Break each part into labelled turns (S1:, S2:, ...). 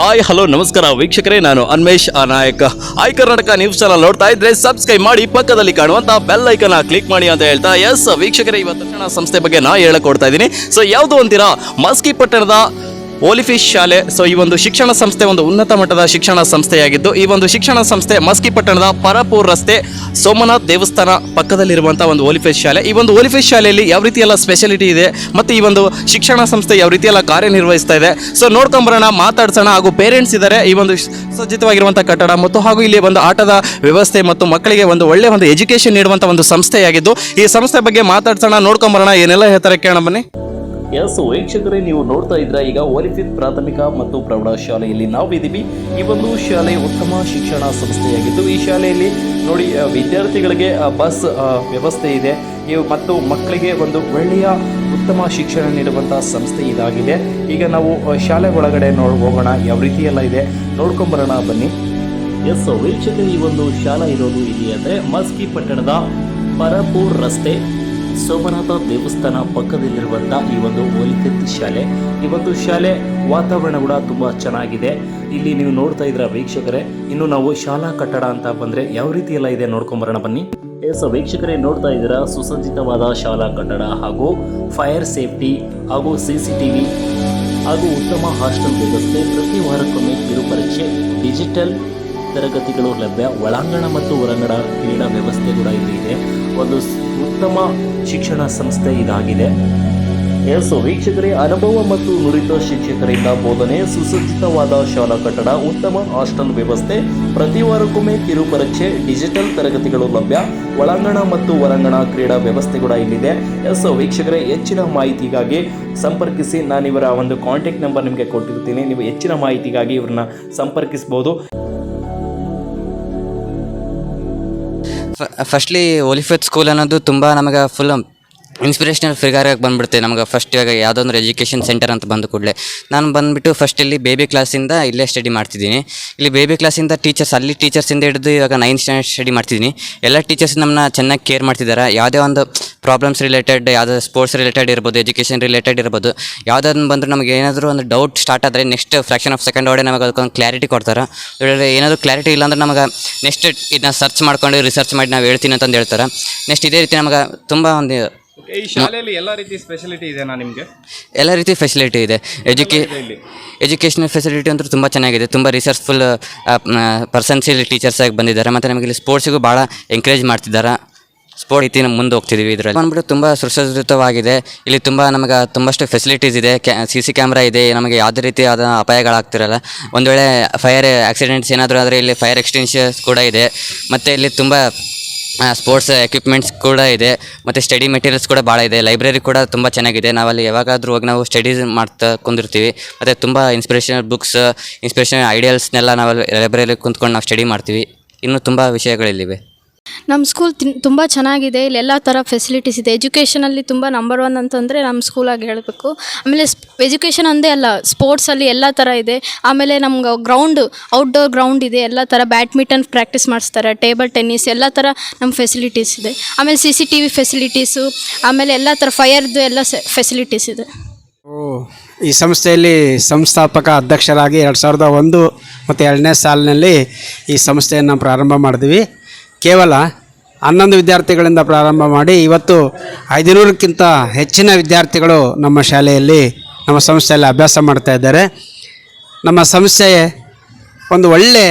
S1: Hi hello ನಮಸ್ಕಾರ. ವೀಕ್ಷಕರೇ, ನಾನು ಅನ್ಮೇಶ್ ಆ ನಾಯಕ ಐ ಕರ್ನಾಟಕ ನ್ಯೂಸ್ ಚಾನಲ್ ನೋಡ್ತಾ ಇದ್ರೆ ಸಬ್ಸ್ಕ್ರೈಬ್ ಮಾಡಿ, ಪಕ್ಕದಲ್ಲಿ ಕಾಣುವಂತ ಬೆಲ್ ಐಕನ್ ಕ್ಲಿಕ್ ಮಾಡಿ ಅಂತ ಹೇಳ್ತಾ ಎಸ್ ವೀಕ್ಷಕರೇ, ಇವತ್ತು ಸಂಸ್ಥೆ ಬಗ್ಗೆ ನಾ ಹೇಳಕ್ ಕೊಡ್ತಾ ಇದ್ದೀನಿ. ಸೊ ಯಾವುದು ಅಂತೀರಾ? ಮಸ್ಕಿ ಪಟ್ಟಣದ ಓಲಿಫಿಶ್ ಶಾಲೆ. ಸೊ ಈ ಒಂದು ಶಿಕ್ಷಣ ಸಂಸ್ಥೆ ಒಂದು ಉನ್ನತ ಮಟ್ಟದ ಶಿಕ್ಷಣ ಸಂಸ್ಥೆಯಾಗಿದ್ದು, ಈ ಒಂದು ಶಿಕ್ಷಣ ಸಂಸ್ಥೆ ಮಸ್ಕಿ ಪಟ್ಟಣದ ಪರಪೂರ್ ರಸ್ತೆ ಸೋಮನಾಥ್ ದೇವಸ್ಥಾನ ಪಕ್ಕದಲ್ಲಿರುವಂತಹ ಒಂದು ಓಲಿಫಿಶ್ ಶಾಲೆ. ಈ ಒಂದು ಓಲಿಫಿಶ್ ಶಾಲೆಯಲ್ಲಿ ಯಾವ ರೀತಿ ಎಲ್ಲ ಸ್ಪೆಷಾಲಿಟಿ ಇದೆ ಮತ್ತು ಈ ಒಂದು ಶಿಕ್ಷಣ ಸಂಸ್ಥೆ ಯಾವ ರೀತಿ ಎಲ್ಲ ಕಾರ್ಯನಿರ್ವಹಿಸ್ತಾ ಇದೆ? ಸೊ ನೋಡ್ಕೊಂಬರೋಣ, ಮಾತಾಡ್ಸೋಣ ಹಾಗೂ ಪೇರೆಂಟ್ಸ್ ಇದ್ದಾರೆ ಈ ಒಂದು ಸಜ್ಜಿತವಾಗಿರುವಂಥ ಕಟ್ಟಡ ಮತ್ತು ಹಾಗೂ ಇಲ್ಲಿ ಒಂದು ಆಟದ ವ್ಯವಸ್ಥೆ ಮತ್ತು ಮಕ್ಕಳಿಗೆ ಒಂದು ಒಳ್ಳೆ ಒಂದು ಎಜುಕೇಶನ್ ನೀಡುವಂಥ ಒಂದು ಸಂಸ್ಥೆಯಾಗಿದ್ದು, ಈ ಸಂಸ್ಥೆ ಬಗ್ಗೆ ಮಾತಾಡ್ಸೋಣ, ನೋಡ್ಕೊಂಬರೋಣ, ಏನೆಲ್ಲ ಹೇಳ್ತಾರೆ ಕೇಳೋಣ ಬನ್ನಿ. ಎಸ್ ವೀಕ್ಷಕರೇ, ನೀವು ನೋಡ್ತಾ ಇದ್ರ ಈಗ ಒಲಿಫಿತ್ ಪ್ರಾಥಮಿಕ ಮತ್ತು ಪ್ರೌಢಶಾಲೆಯಲ್ಲಿ ನಾವು ಇದ್ದೀವಿ ಈ ಒಂದು ಶಾಲೆ ಉತ್ತಮ ಶಿಕ್ಷಣ ಸಂಸ್ಥೆಯಾಗಿದ್ದು, ಈ ಶಾಲೆಯಲ್ಲಿ ನೋಡಿ ವಿದ್ಯಾರ್ಥಿಗಳಿಗೆ ಬಸ್ ವ್ಯವಸ್ಥೆ ಇದೆ. ಮತ್ತು ಮಕ್ಕಳಿಗೆ ಒಂದು ಒಳ್ಳೆಯ ಉತ್ತಮ ಶಿಕ್ಷಣ ನೀಡುವಂತಹ ಸಂಸ್ಥೆ ಇದಾಗಿದೆ. ಈಗ ನಾವು ಶಾಲೆ ಒಳಗಡೆ ನೋಡಿ, ಹೋಗೋಣ. ಯಾವ ರೀತಿ ಎಲ್ಲ ಇದೆ? ನೋಡ್ಕೊಂಬರೋಣ, ಬನ್ನಿ. ಎಸ್ ವೀಕ್ಷಕರು, ಈ ಒಂದು ಶಾಲೆ ಇರೋದು ಇಲ್ಲಿ ಅಂದರೆ ಮಸ್ಕಿ ಪಟ್ಟಣದ ಪರಪೂರ್ ರಸ್ತೆ. ಸೋಮನಾಥ ದೇವಸ್ಥಾನ ಪಕ್ಕದಲ್ಲಿರುವಂಥ ಈ ಒಂದು ಒಲಿಫಿತ್ ಶಾಲೆ. ಈ ಒಂದು ಶಾಲೆ ವಾತಾವರಣ ಕೂಡ ತುಂಬ ಚೆನ್ನಾಗಿದೆ. ಇಲ್ಲಿ ನೀವು ನೋಡ್ತಾ ಇದ್ರ ವೀಕ್ಷಕರೇ, ಇನ್ನು ನಾವು ಶಾಲಾ ಕಟ್ಟಡ ಅಂತ ಬಂದರೆ ಯಾವ ರೀತಿ ಎಲ್ಲ ಇದೆ ನೋಡ್ಕೊಂಬರೋಣ ಬನ್ನಿ. ಎಸ್ ವೀಕ್ಷಕರೇ, ನೋಡ್ತಾ ಇದ್ದೀರಾ? ಸುಸಜ್ಜಿತವಾದ ಶಾಲಾ ಕಟ್ಟಡ ಹಾಗೂ ಫೈರ್ ಸೇಫ್ಟಿ ಹಾಗೂ ಸಿ ಸಿ ಟಿ ವಿ ಹಾಗೂ ಉತ್ತಮ ಹಾಸ್ಟೆಲ್ ವ್ಯವಸ್ಥೆ. ಪ್ರತಿ ವಾರಕ್ಕೊಮ್ಮೆ ಕಿರು ಪರೀಕ್ಷೆ ಡಿಜಿಟಲ್ ತರಗತಿಗಳು ಲಭ್ಯ. ಒಳಾಂಗಣ ಮತ್ತು ಹೊರಾಂಗಣ ಕ್ರೀಡಾ ವ್ಯವಸ್ಥೆ ಕೂಡ ಇದೆ. ಒಂದು ಉತ್ತಮ ಶಿಕ್ಷಣ ಸಂಸ್ಥೆ ಇದಾಗಿದೆ. ಎಸ್ ವೀಕ್ಷಕರೇ, ಅನುಭವ ಮತ್ತು ನುರಿತ ಶಿಕ್ಷಕರಿಂದ ಬೋಧನೆ, ಸುಸಜ್ಜಿತವಾದ ಶಾಲಾ ಕಟ್ಟಡ, ಉತ್ತಮ ಹಾಸ್ಟೆಲ್ ವ್ಯವಸ್ಥೆ, ಪ್ರತಿ ವಾರಕ್ಕೊಮ್ಮೆ ಕಿರು ಪರೀಕ್ಷೆ ಡಿಜಿಟಲ್ ತರಗತಿಗಳು ಲಭ್ಯ, ಒಳಾಂಗಣ ಮತ್ತು ಹೊರಾಂಗಣ ಕ್ರೀಡಾ ವ್ಯವಸ್ಥೆ ಕೂಡ ಇಲ್ಲಿದೆ. ಎಸ್ ವೀಕ್ಷಕರೇ, ಹೆಚ್ಚಿನ ಮಾಹಿತಿಗಾಗಿ ಸಂಪರ್ಕಿಸಿ ನಾನು ಇವರ ಒಂದು ಕಾಂಟ್ಯಾಕ್ಟ್ ನಂಬರ್ ನಿಮಗೆ ಕೊಟ್ಟಿರ್ತೀನಿ. ನೀವು ಹೆಚ್ಚಿನ ಮಾಹಿತಿಗಾಗಿ ಇವ್ರನ್ನ ಸಂಪರ್ಕಿಸಬಹುದು
S2: ಫಸ್ಟ್ಲಿ ಒಲಿಫೆತ್ ಸ್ಕೂಲ್ ಅನ್ನೋದು ತುಂಬ ನಮಗೆ ಫುಲ್ ಇನ್ಸ್ಪಿರೇಷನಲ್ ಫಿಗರ್ ಆಗಿ ಬಂದ್ಬಿಡುತ್ತೆ. ನಮಗೆ ಫಸ್ಟ್ ಇವಾಗ ಯಾವುದೋ ಒಂದು ಎಜುಕೇಷನ್ ಸೆಂಟರ್ ಅಂತ ಬಂದು ಕೂಡಲೇ ನಾನು ಬಂದುಬಿಟ್ಟು ಫಸ್ಟ್ ಇಲ್ಲಿ ಬೇಬಿ ಕ್ಲಾಸಿಂದ ಇಲ್ಲೇ ಸ್ಟಡಿ ಮಾಡ್ತಿದ್ದೀನಿ. ಇಲ್ಲಿ ಬೇಬಿ ಕ್ಲಾಸಿಂದ ಟೀಚರ್ಸ್ ಅಲ್ಲಿ ಟೀಚರ್ಸಿಂದ ಹಿಡಿದು ಇವಾಗ ನೈನ್ ಸ್ಟ್ಯಾಂಡರ್ಡ್ ಸ್ಟಡಿ ಮಾಡ್ತಿದ್ದೀನಿ. ಎಲ್ಲ ಟೀಚರ್ಸ್ ನಮ್ಮನ್ನ ಚೆನ್ನಾಗಿ ಕೇರ್ ಮಾಡ್ತಿದ್ದಾರೆ ಯಾವುದೇ ಒಂದು ಪ್ರಾಬ್ಲಮ್ಸ್ ರಿಲೇಟೆಡ್ ಯಾವುದೋ ಸ್ಪೋರ್ಟ್ಸ್ ರಿಲೇಟೆಡ್ ಇರ್ಬೋದು ಎಜುಕೇಷನ್ ರಿಲೇಟೆಡ್ ಇರ್ಬೋದು, ಯಾವುದಾದ್ರು ಬಂದರೂ ನಮಗೆ ಏನಾದರೂ ಒಂದು ಡೌಟ್ ಸ್ಟಾರ್ಟ್ ಆದರೆ ನೆಕ್ಸ್ಟ್ ಫ್ರ್ಯಾಕ್ಷನ್ ಆಫ್ ಸೆಕೆಂಡ್ ಒಳಗೆ ನಮಗೆ ಅದಕ್ಕೊಂದು ಕ್ಲಾರಿಟಿ ಕೊಡ್ತಾರೆ. ಏನಾದರೂ ಕ್ಲಾರಿಟಿ ಇಲ್ಲಾಂದ್ರೆ ನಮಗೆ ನೆಕ್ಸ್ಟ್ ಇದನ್ನ ಸರ್ಚ್ ಮಾಡ್ಕೊಂಡು ರಿಸರ್ಚ್ ಮಾಡಿ ನಾವು ಹೇಳ್ತೀನಿ ಅಂತಂದು ಹೇಳ್ತಾರೆ. ನೆಕ್ಸ್ಟ್ ಇದೇ ರೀತಿ ನಮಗೆ ತುಂಬ ಒಂದು
S3: ಈ ಶಾಲೆಯಲ್ಲಿ ಎಲ್ಲ ರೀತಿ ಸ್ಪೆಷಾಲಿಟಿ ಇದೆನಾ ನಿಮಗೆ?
S2: ಎಲ್ಲ ರೀತಿ ಫೆಸಿಲಿಟಿ ಇದೆ. ಎಜುಕೇ ಎಜುಕೇಷನಲ್ ಫೆಸಿಲಿಟಿ ಅಂತೂ ತುಂಬ ಚೆನ್ನಾಗಿದೆ. ತುಂಬ ರಿಸರ್ಚ್ಫುಲ್ ಪರ್ಸನ್ಸ್ ಇಲ್ಲಿ ಟೀಚರ್ಸ್ ಆಗಿ ಬಂದಿದ್ದಾರೆ. ಮತ್ತು ನಮಗೆ ಇಲ್ಲಿ ಸ್ಪೋರ್ಟ್ಸಿಗೂ ಭಾಳ ಎಂಕರೇಜ್ ಮಾಡ್ತಿದ್ದಾರೆ? ಸ್ಪೋರ್ಟ್ ನಾವು ಮುಂದೆ ಹೋಗ್ತಿದ್ದೀವಿ ಇದರಲ್ಲಿ. ಬಂದ್ಬಿಟ್ಟು ತುಂಬ ಸುಸಜ್ಜಿತವಾಗಿದೆ. ಇಲ್ಲಿ ತುಂಬ ನಮಗೆ ತುಂಬಷ್ಟು ಫೆಸಿಲಿಟೀಸ್ ಇದೆ. ಕ್ಯಾ ಸಿ ಸಿ ಕ್ಯಾಮ್ರಾ ಇದೆ. ನಮಗೆ ಯಾವುದೇ ರೀತಿಯಾದ ಅಪಾಯಗಳಾಗ್ತಿರಲ್ಲ. ಒಂದು ವೇಳೆ ಫೈರ್ ಆಕ್ಸಿಡೆಂಟ್ಸ್ ಏನಾದರೂ ಆದರೆ ಇಲ್ಲಿ ಫೈರ್ ಎಕ್ಸ್ಟೆನ್ಷನ್ಸ್ ಕೂಡ ಇದೆ. ಮತ್ತು ಇಲ್ಲಿ ತುಂಬ ಸ್ಪೋರ್ಟ್ಸ್ ಎಕ್ವಿಪ್ಮೆಂಟ್ಸ್ ಕೂಡ ಇದೆ, ಮತ್ತು ಸ್ಟಡಿ ಮೆಟೀರಿಯಲ್ಸ್ ಕೂಡ ಭಾಳ ಇದೆ. ಲೈಬ್ರರಿ ಕೂಡ ತುಂಬ ಚೆನ್ನಾಗಿದೆ. ನಾವಲ್ಲಿ ಯಾವಾಗಾದರೂ ಹೋಗಿ ನಾವು ಸ್ಟಡೀಸ್ ಮಾಡ್ತಾ ಕುಂದಿರ್ತೀವಿ. ಮತ್ತು ತುಂಬ ಇನ್ಸ್ಪಿರೇಷನಲ್ ಬುಕ್ಸ್ ಇನ್ಸ್ಪಿರೇಷನಲ್ ಐಡಿಯಲ್ಸ್ನೆಲ್ಲ ನಾವಲ್ಲಿ ಲೈಬ್ರರಿ ಕುಂತ್ಕೊಂಡು ನಾವು ಸ್ಟಡಿ ಮಾಡ್ತೀವಿ. ಇನ್ನೂ ತುಂಬ ವಿಷಯಗಳಿಲ್ಲಿವೆ.
S4: ನಮ್ಮ ಸ್ಕೂಲ್ ತಿನ್ ತುಂಬ ಚೆನ್ನಾಗಿದೆ. ಇಲ್ಲಿ ಎಲ್ಲ ಥರ ಫೆಸಿಲಿಟೀಸ್ ಇದೆ. ಎಜುಕೇಷನಲ್ಲಿ ತುಂಬ ನಂಬರ್ ಒನ್ ಅಂತಂದರೆ ನಮ್ಮ ಸ್ಕೂಲಾಗಿ ಹೇಳಬೇಕು. ಆಮೇಲೆ ಎಜುಕೇಷನ್ ಒಂದೇ ಅಲ್ಲ ಸ್ಪೋರ್ಟ್ಸಲ್ಲಿ ಎಲ್ಲ ಥರ ಇದೆ. ಆಮೇಲೆ ನಮ್ಗೆ ಗ್ರೌಂಡ್ ಔಟ್ಡೋರ್ ಗ್ರೌಂಡ್ ಇದೆ. ಎಲ್ಲ ಥರ ಬ್ಯಾಡ್ಮಿಂಟನ್ ಪ್ರಾಕ್ಟೀಸ್ ಮಾಡಿಸ್ತಾರೆ. ಟೇಬಲ್ ಟೆನ್ನಿಸ್ ಎಲ್ಲ ಥರ ನಮ್ಮ ಫೆಸಿಲಿಟೀಸ್ ಇದೆ. ಆಮೇಲೆ C C T V facilities ಆಮೇಲೆ ಎಲ್ಲ ಥರ ಫೈರ್ದು ಎಲ್ಲ ಫೆಸಿಲಿಟೀಸ್ ಇದೆ.
S5: ಓ, ಈ ಸಂಸ್ಥೆಯಲ್ಲಿ ಸಂಸ್ಥಾಪಕ ಅಧ್ಯಕ್ಷರಾಗಿ ಎರಡು ಸಾವಿರದ ಒಂದು ಮತ್ತು ಎರಡನೇ ಸಾಲಿನಲ್ಲಿ ಈ ಸಂಸ್ಥೆಯನ್ನು ಪ್ರಾರಂಭ ಮಾಡಿದ್ವಿ. ಕೇವಲ ಹನ್ನೊಂದು ವಿದ್ಯಾರ್ಥಿಗಳಿಂದ ಪ್ರಾರಂಭ ಮಾಡಿ ಇವತ್ತು ಐದುನೂರಕ್ಕಿಂತ ಹೆಚ್ಚಿನ ವಿದ್ಯಾರ್ಥಿಗಳು ನಮ್ಮ ಶಾಲೆಯಲ್ಲಿ, ನಮ್ಮ ಸಂಸ್ಥೆಯಲ್ಲಿ ಅಭ್ಯಾಸ ಮಾಡ್ತಾ ಇದ್ದಾರೆ. ನಮ್ಮ ಸಂಸ್ಥೆ ಒಂದು ಒಳ್ಳೆ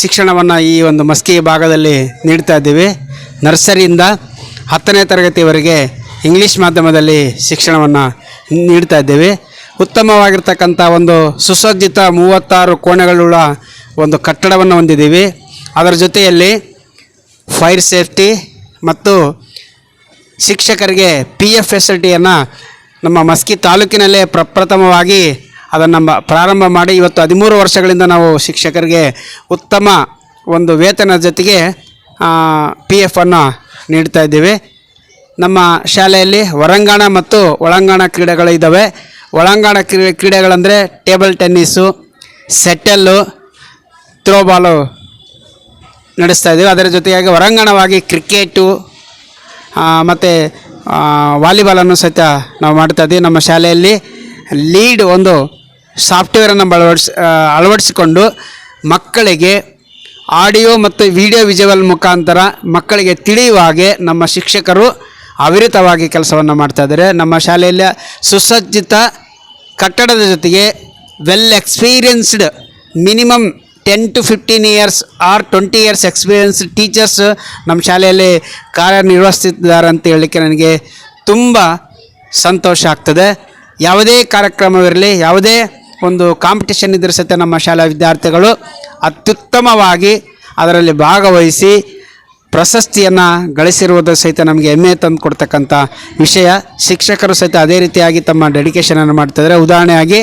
S5: ಶಿಕ್ಷಣವನ್ನು ಈ ಒಂದು ಮಸ್ಕಿ ಭಾಗದಲ್ಲಿ ನೀಡ್ತಾ ಇದ್ದೀವಿ. ನರ್ಸರಿಯಿಂದ ಹತ್ತನೇ ತರಗತಿವರೆಗೆ ಇಂಗ್ಲೀಷ್ ಮಾಧ್ಯಮದಲ್ಲಿ ಶಿಕ್ಷಣವನ್ನು ನೀಡ್ತಾ ಇದ್ದೇವೆ. ಉತ್ತಮವಾಗಿರ್ತಕ್ಕಂಥ ಒಂದು ಸುಸಜ್ಜಿತ ಮೂವತ್ತಾರು ಕೋಣೆಗಳುಳ್ಳ ಒಂದು ಕಟ್ಟಡವನ್ನು ಹೊಂದಿದ್ದೀವಿ. ಅದರ ಜೊತೆಯಲ್ಲಿ ಫೈರ್ ಸೇಫ್ಟಿ ಮತ್ತು ಶಿಕ್ಷಕರಿಗೆ ಪಿ ಎಫ್ ಫೆಸಿಲಿಟಿಯನ್ನು ನಮ್ಮ ಮಸ್ಕಿ ತಾಲೂಕಿನಲ್ಲೇ ಪ್ರಪ್ರಥಮವಾಗಿ ಅದನ್ನು ನಮ್ಮ ಪ್ರಾರಂಭ ಮಾಡಿ ಇವತ್ತು ಹದಿಮೂರು ವರ್ಷಗಳಿಂದ ನಾವು ಶಿಕ್ಷಕರಿಗೆ ಉತ್ತಮ ಒಂದು ವೇತನ ಜೊತೆಗೆ ಪಿ ಎಫನ್ನು ನೀಡ್ತಾ ಇದ್ದೀವಿ. ನಮ್ಮ ಶಾಲೆಯಲ್ಲಿ ಹೊರಾಂಗಣ ಮತ್ತು ಒಳಾಂಗಣ ಕ್ರೀಡೆಗಳು ಇದ್ದಾವೆ ಒಳಾಂಗಣ ಕ್ರೀಡೆ ಕ್ರೀಡೆಗಳಂದರೆ ಟೇಬಲ್ ಟೆನ್ನಿಸ್ಸು ಸೆಟ್ಟಲ್ಲು ಥ್ರೋಬಾಲು ನಡೆಸ್ತಾ ಇದ್ದೀವಿ. ಅದರ ಜೊತೆಯಾಗಿ ಹೊರಾಂಗಣವಾಗಿ ಕ್ರಿಕೆಟು ಮತ್ತು ವಾಲಿಬಾಲನ್ನು ಸಹಿತ ನಾವು ಮಾಡ್ತಾ ಇದ್ದೀವಿ. ನಮ್ಮ ಶಾಲೆಯಲ್ಲಿ ಲೀಡ್ ಒಂದು ಸಾಫ್ಟ್ವೇರನ್ನು ಅಳವಡಿಸ್ ಅಳವಡಿಸಿಕೊಂಡು ಮಕ್ಕಳಿಗೆ ಆಡಿಯೋ ಮತ್ತು ವಿಡಿಯೋ ವಿಜುವಲ್ ಮುಖಾಂತರ ಮಕ್ಕಳಿಗೆ ತಿಳಿಯುವ ಹಾಗೆ ನಮ್ಮ ಶಿಕ್ಷಕರು ಅವಿರತವಾಗಿ ಕೆಲಸವನ್ನು ಮಾಡ್ತಾ ಇದ್ದಾರೆ. ನಮ್ಮ ಶಾಲೆಯಲ್ಲಿ ಸುಸಜ್ಜಿತ ಕಟ್ಟಡದ ಜೊತೆಗೆ well experienced minimum ten to fifteen years or twenty years experience teachers ನಮ್ಮ ಶಾಲೆಯಲ್ಲಿ ಕಾರ್ಯನಿರ್ವಹಿಸ್ತಿದ್ದಾರೆ ಅಂತ ಹೇಳಲಿಕ್ಕೆ ನನಗೆ ತುಂಬ ಸಂತೋಷ ಆಗ್ತದೆ. ಯಾವುದೇ ಕಾರ್ಯಕ್ರಮವಿರಲಿ, ಯಾವುದೇ ಒಂದು ಕಾಂಪಿಟೇಷನ್ ಇದ್ದರೆ ಸಹಿತ ನಮ್ಮ ಶಾಲಾ ವಿದ್ಯಾರ್ಥಿಗಳು ಅತ್ಯುತ್ತಮವಾಗಿ ಅದರಲ್ಲಿ ಭಾಗವಹಿಸಿ ಪ್ರಶಸ್ತಿಯನ್ನು ಗಳಿಸಿರುವುದು ಸಹಿತ ನಮಗೆ ಹೆಮ್ಮೆ ತಂದು ಕೊಡ್ತಕ್ಕಂಥ ವಿಷಯ. ಶಿಕ್ಷಕರು ಸಹಿತ ಅದೇ ರೀತಿಯಾಗಿ ತಮ್ಮ ಡೆಡಿಕೇಶನನ್ನು ಮಾಡ್ತಿದ್ದಾರೆ ಉದಾಹರಣೆಯಾಗಿ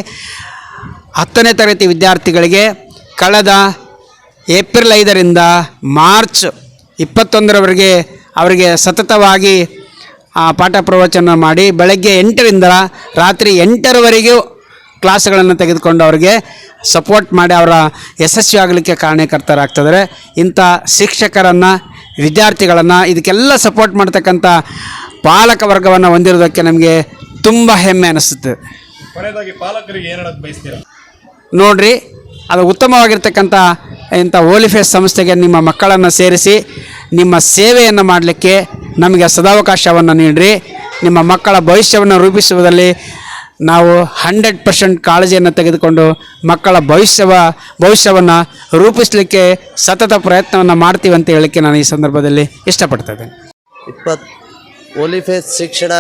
S5: ಹತ್ತನೇ ತರಗತಿ ವಿದ್ಯಾರ್ಥಿಗಳಿಗೆ ಕಳೆದ ಏಪ್ರಿಲ್ ಐದರಿಂದ ಮಾರ್ಚ್ ಇಪ್ಪತ್ತೊಂದರವರೆಗೆ ಅವರಿಗೆ ಸತತವಾಗಿ ಆ, ಪಾಠ ಪ್ರವಚನ ಮಾಡಿ ಬೆಳಗ್ಗೆ ಎಂಟರಿಂದ ರಾತ್ರಿ ಎಂಟರವರೆಗೂ ಕ್ಲಾಸ್ಗಳನ್ನು ತೆಗೆದುಕೊಂಡು ಅವರಿಗೆ ಸಪೋರ್ಟ್ ಮಾಡಿ ಅವರ ಯಶಸ್ವಿ ಆಗಲಿಕ್ಕೆ ಕಾರಣಕರ್ತರಾಗ್ತಿದ್ದಾರೆ. ಇಂಥ ಶಿಕ್ಷಕರನ್ನು ವಿದ್ಯಾರ್ಥಿಗಳನ್ನು ಇದಕ್ಕೆಲ್ಲ ಸಪೋರ್ಟ್ ಮಾಡ್ತಕ್ಕಂಥ ಪಾಲಕ ವರ್ಗವನ್ನು ಹೊಂದಿರೋದಕ್ಕೆ ನಮಗೆ ತುಂಬ ಹೆಮ್ಮೆ ಅನಿಸುತ್ತೆ.
S3: ಕೊನೆಯದಾಗಿ ಪಾಲಕರಿಗೆ ಏನು ಬಯಸ್ತೀರ ಬಯಸ್ತೀರಾ?
S5: ನೋಡ್ರಿ ಅದು ಉತ್ತಮವಾಗಿರ್ತಕ್ಕಂಥ ಇಂಥ ಓಲಿಫೇಸ್ ಸಂಸ್ಥೆಗೆ ನಿಮ್ಮ ಮಕ್ಕಳನ್ನು ಸೇರಿಸಿ, ನಿಮ್ಮ ಸೇವೆಯನ್ನು ಮಾಡಲಿಕ್ಕೆ ನಮಗೆ ಸದಾವಕಾಶವನ್ನು ನೀಡಿರಿ. ನಿಮ್ಮ ಮಕ್ಕಳ ಭವಿಷ್ಯವನ್ನು ರೂಪಿಸುವುದರಲ್ಲಿ ನಾವು ಹಂಡ್ರೆಡ್ ಪರ್ಸೆಂಟ್ ಕಾಳಜಿಯನ್ನು ತೆಗೆದುಕೊಂಡು ಮಕ್ಕಳ ಭವಿಷ್ಯವ, ಭವಿಷ್ಯವನ್ನು ರೂಪಿಸಲಿಕ್ಕೆ ಸತತ ಪ್ರಯತ್ನವನ್ನು ಮಾಡ್ತೀವಿ ಅಂತ ಹೇಳಲಿಕ್ಕೆ ನಾನು ಈ ಸಂದರ್ಭದಲ್ಲಿ ಇಷ್ಟಪಡ್ತಾ ಇದ್ದೇನೆ.
S6: ಇಪ್ಪತ್ ಓಲಿಫೇಸ್ ಶಿಕ್ಷಣ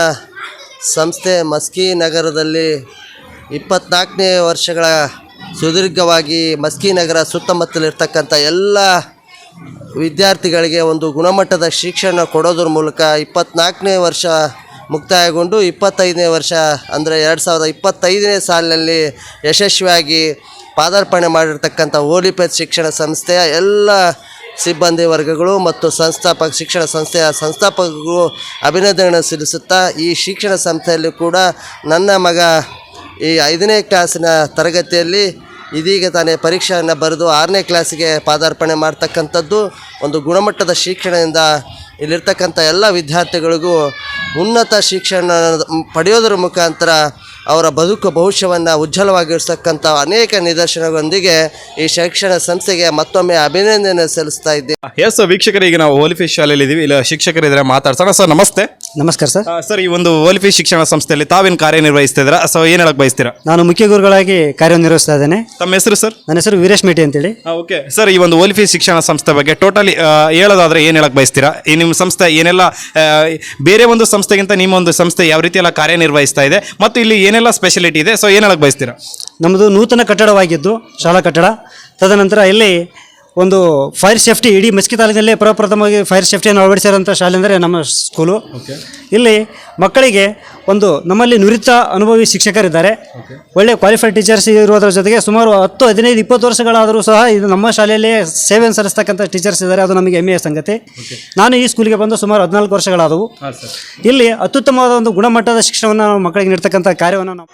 S6: ಸಂಸ್ಥೆ ಮಸ್ಕಿ ನಗರದಲ್ಲಿ ಇಪ್ಪತ್ನಾಲ್ಕನೇ ವರ್ಷಗಳ ಸುದೀರ್ಘವಾಗಿ ಮಸ್ಕಿ ನಗರ ಸುತ್ತಮುತ್ತಲಿರ್ತಕ್ಕಂಥ ಎಲ್ಲ ವಿದ್ಯಾರ್ಥಿಗಳಿಗೆ ಒಂದು ಗುಣಮಟ್ಟದ ಶಿಕ್ಷಣ ಕೊಡೋದ್ರ ಮೂಲಕ ಇಪ್ಪತ್ನಾಲ್ಕನೇ ವರ್ಷ ಮುಕ್ತಾಯಗೊಂಡು ಇಪ್ಪತ್ತೈದನೇ ವರ್ಷ ಅಂದರೆ ಎರಡು ಸಾವಿರದ ಇಪ್ಪತ್ತೈದನೇ ಸಾಲಿನಲ್ಲಿ ಯಶಸ್ವಿಯಾಗಿ ಪಾದಾರ್ಪಣೆ ಮಾಡಿರ್ತಕ್ಕಂಥ ಓಲಿಪೆತ್ ಶಿಕ್ಷಣ ಸಂಸ್ಥೆಯ ಎಲ್ಲ ಸಿಬ್ಬಂದಿ ವರ್ಗಗಳು ಮತ್ತು ಸಂಸ್ಥಾಪಕ ಶಿಕ್ಷಣ ಸಂಸ್ಥೆಯ ಸಂಸ್ಥಾಪಕರು ಅಭಿನಂದನೆ ಸಲ್ಲಿಸುತ್ತಾ ಈ ಶಿಕ್ಷಣ ಸಂಸ್ಥೆಯಲ್ಲಿ ಕೂಡ ನನ್ನ ಮಗ ಈ ಐದನೇ ಕ್ಲಾಸಿನ ತರಗತಿಯಲ್ಲಿ ಇದೀಗ ತಾನೇ ಪರೀಕ್ಷೆಯನ್ನು ಬರೆದು ಆರನೇ ಕ್ಲಾಸಿಗೆ ಪಾದಾರ್ಪಣೆ ಮಾಡ್ತಕ್ಕಂಥದ್ದು ಒಂದು ಗುಣಮಟ್ಟದ ಶಿಕ್ಷಣದಿಂದ ಇಲ್ಲಿರ್ತಕ್ಕಂಥ ಎಲ್ಲ ವಿದ್ಯಾರ್ಥಿಗಳಿಗೂ ಉನ್ನತ ಶಿಕ್ಷಣ ಪಡೆಯೋದರ ಮುಖಾಂತರ ಅವರ ಬದುಕು ಭವಿಷ್ಯವನ್ನು ಉಜ್ವಲವಾಗಿರ್ತಕ್ಕಂಥ ಅನೇಕ ನಿದರ್ಶನಗಳೊಂದಿಗೆ ಈ ಶಿಕ್ಷಣ ಸಂಸ್ಥೆಗೆ ಮತ್ತೊಮ್ಮೆ ಅಭಿನಂದನೆ ಸಲ್ಲಿಸ್ತಾ ಇದ್ದೀವಿ
S1: ಎಸ್ ವೀಕ್ಷಕರಿಗೆ ಈಗ ನಾವು ಹೋಲಿಫಿ ಶಾಲೆಯಲ್ಲಿ ಇದೀವಿ. ಇಲ್ಲ ಶಿಕ್ಷಕರಿದ್ರೆ ಮಾತಾಡ್ಸೋಣ. ಸರ್ ನಮಸ್ತೆ.
S7: ನಮಸ್ಕಾರ ಸರ್
S1: ಸರ್ ಈ ಒಂದು ಹೋಲಿಫಿ ಶಿಕ್ಷಣ ಸಂಸ್ಥೆಯಲ್ಲಿ ತಾವೇನು ಕಾರ್ಯನಿರ್ವಹಿಸ್ತಾ ಇದ್ದೀರಾ? ಸೊ ಏನು ಹೇಳಕ್ ಬಯಸ್ತೀರಾ?
S7: ನಾನು ಮುಖ್ಯ ಗುರುಗಳಾಗಿ ಕಾರ್ಯನಿರ್ವಹಿಸ್ತಾ ಇದ್ದೇನೆ.
S1: ತಮ್ಮ ಹೆಸರು ಸರ್
S7: ನನ್ನ ಹೆಸರು ವೀರೇಶ್ ಮೇಟಿ ಅಂತೇಳಿ.
S1: ಓಕೆ ಸರ್ ಈ ಒಂದು ಹೋಲಿಫಿ ಶಿಕ್ಷಣ ಸಂಸ್ಥೆ ಬಗ್ಗೆ ಟೋಟಲಿ ಹೇಳೋದಾದ್ರೆ ಏನು ಹೇಳಕ್ ಬಯಸ್ತೀರಾ? ಈ ನಿಮ್ಮ ಸಂಸ್ಥೆ ಏನೆಲ್ಲ ಬೇರೆ ಒಂದು ಸಂಸ್ಥೆಗಿಂತ ನಿಮ್ಮ ಒಂದು ಸಂಸ್ಥೆ ಯಾವ ರೀತಿ ಎಲ್ಲ ಕಾರ್ಯನಿರ್ವಹಿಸ್ತಾ ಇದೆ? ಮತ್ತು ಇಲ್ಲಿ ಏನೆಲ್ಲ ಸ್ಪೆಷಾಲಿಟಿ ಇದೆ? ಸೊ ಏನು ಬಯಸ್ತೀರಾ?
S7: ನಮ್ಮದು ನೂತನ ಕಟ್ಟಡವಾಗಿದ್ದು ಶಾಲಾ ಕಟ್ಟಡ. ತದನಂತರ ಇಲ್ಲಿ ಒಂದು ಫೈರ್ ಸೇಫ್ಟಿ ಇಡೀ ಮಸ್ಕಿ ತಾಲೂಕಿನಲ್ಲೇ ಪ್ರಪ್ರಥಮವಾಗಿ ಫೈರ್ ಸೇಫ್ಟಿಯನ್ನು ಅಳವಡಿಸಿರೋಂಥ ಶಾಲೆ ಅಂದರೆ ನಮ್ಮ ಸ್ಕೂಲು ಇಲ್ಲಿ ಮಕ್ಕಳಿಗೆ ಒಂದು ನಮ್ಮಲ್ಲಿ ನುರಿತ ಅನುಭವಿ ಶಿಕ್ಷಕರಿದ್ದಾರೆ. ಒಳ್ಳೆ ಕ್ವಾಲಿಫೈಡ್ ಟೀಚರ್ಸ್ ಇರುವುದರ ಜೊತೆಗೆ ಸುಮಾರು ಹತ್ತು ಹದಿನೈದು ಇಪ್ಪತ್ತು ವರ್ಷಗಳಾದರೂ ಸಹ ಇದು ನಮ್ಮ ಶಾಲೆಯಲ್ಲೇ ಸೇವೆಯನ್ನು ಸಲ್ಲಿಸ್ತಕ್ಕಂಥ ಟೀಚರ್ಸ್ ಇದ್ದಾರೆ. ಅದು ನಮಗೆ ಹೆಮ್ಮೆಯ ಸಂಗತಿ. ನಾನು ಈ ಸ್ಕೂಲಿಗೆ ಬಂದು ಸುಮಾರು ಹದಿನಾಲ್ಕು ವರ್ಷಗಳಾದವು. ಇಲ್ಲಿ ಅತ್ಯುತ್ತಮವಾದ ಒಂದು ಗುಣಮಟ್ಟದ ಶಿಕ್ಷಣವನ್ನು ನಾವು ಮಕ್ಕಳಿಗೆ ನೀಡ್ತಕ್ಕಂಥ ಕಾರ್ಯವನ್ನು ನಾವು